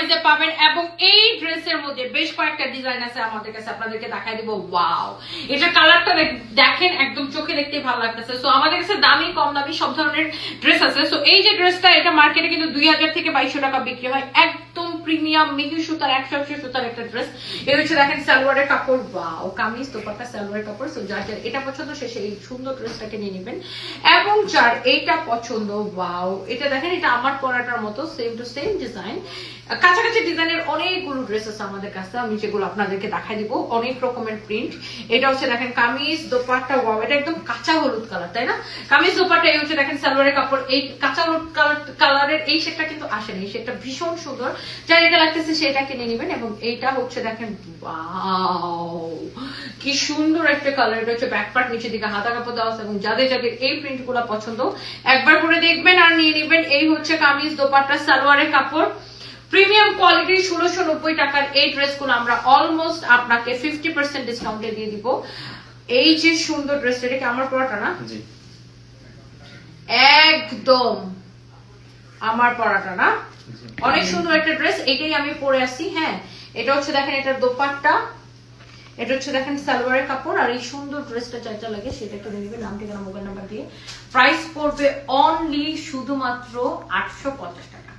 প্রাইসে পাবেন এবং এই ড্রেসের মধ্যে বেশ কয়েকটা ডিজাইন আছে আমাদের কাছে আপনাদেরকে দেখাই দিব। ওয়াও এটা কালারটা দেখেন, একদম চোখে দেখতে ভালো লাগতেছে। সো আমাদের কাছে দামি, কম দামি সব ধরনের ড্রেস আছে। সো এই যে ড্রেসটা এটা মার্কেটে কিন্তু দুই হাজার থেকে বাইশশো টাকা বিক্রি হয়। একদম প্রিমিয়াম মিহি সুতার, একশো একশো সুতার একটা ড্রেস এর হচ্ছে দেখেন সালোয়ারের কাপড়। ওয়াও কামিজ, দোপাট্টা, সালোয়ারের কাপড়। সো যার যার এটা পছন্দ, সে সেই সুন্দর ড্রেসটাকে নিয়ে নেবেন। এবং যার এইটা পছন্দ ওয়াও এটা দেখেন, এটা আমার পরাটার মতো সেম টু সেম ডিজাইন কাছাকাছি ডিজাইনের অনেকগুলো ড্রেস আছে আমাদের কাছে, আমি যেগুলো আপনাদেরকে দেখাই দিব, অনেক রকমের প্রিন্ট এটা হচ্ছে দেখেন কামিজ ওয়াও এটা একদম কাঁচা হলুদ কালার তাই না? কামিজ এই হচ্ছে দেখেন সালোয়ারের কাপড়। এই কাঁচা হলুদ কালার কালারের এই কিন্তু এই ভীষণ সুন্দর। এটা লাগতেছে সেটা কিনে নেবেন এবং এইটা হচ্ছে দেখেন কি সুন্দর একটা কালার এটা হচ্ছে ব্যাক পার্ট নিচের দিকে হাতা কাপড় দেওয়া এবং যাদের যাদের এই প্রিন্ট পছন্দ, একবার করে দেখবেন আর নিয়ে নেবেন। এই হচ্ছে কামিজ, দোপাট্টা, সালোয়ারের কাপড়। প্রিমিয়াম কোয়ালিটির ষোলোশো নব্বই টাকার এই ড্রেসগুলো আমরা অলমোস্ট আপনাকে ফিফটি পার্সেন্ট ডিসকাউন্টে দিয়ে দিব। এই যে সুন্দর ড্রেসটা এটা কি আমার পরাটা না? একদম আমার পরাটা না? অনেক সুন্দর একটা ড্রেস এটাই আমি পরে আসি হ্যাঁ। এটা হচ্ছে দেখেন এটার দোপাট্টা এটা হচ্ছে দেখেন সালোয়ারের কাপড় আর এই সুন্দর ড্রেসটা যা যা লাগে সেটা একটু নেবেন নাম ঠিকানা মোবাইল নাম্বার দিয়ে। প্রাইস পড়বে অনলি শুধুমাত্র আটশো পঞ্চাশ টাকা।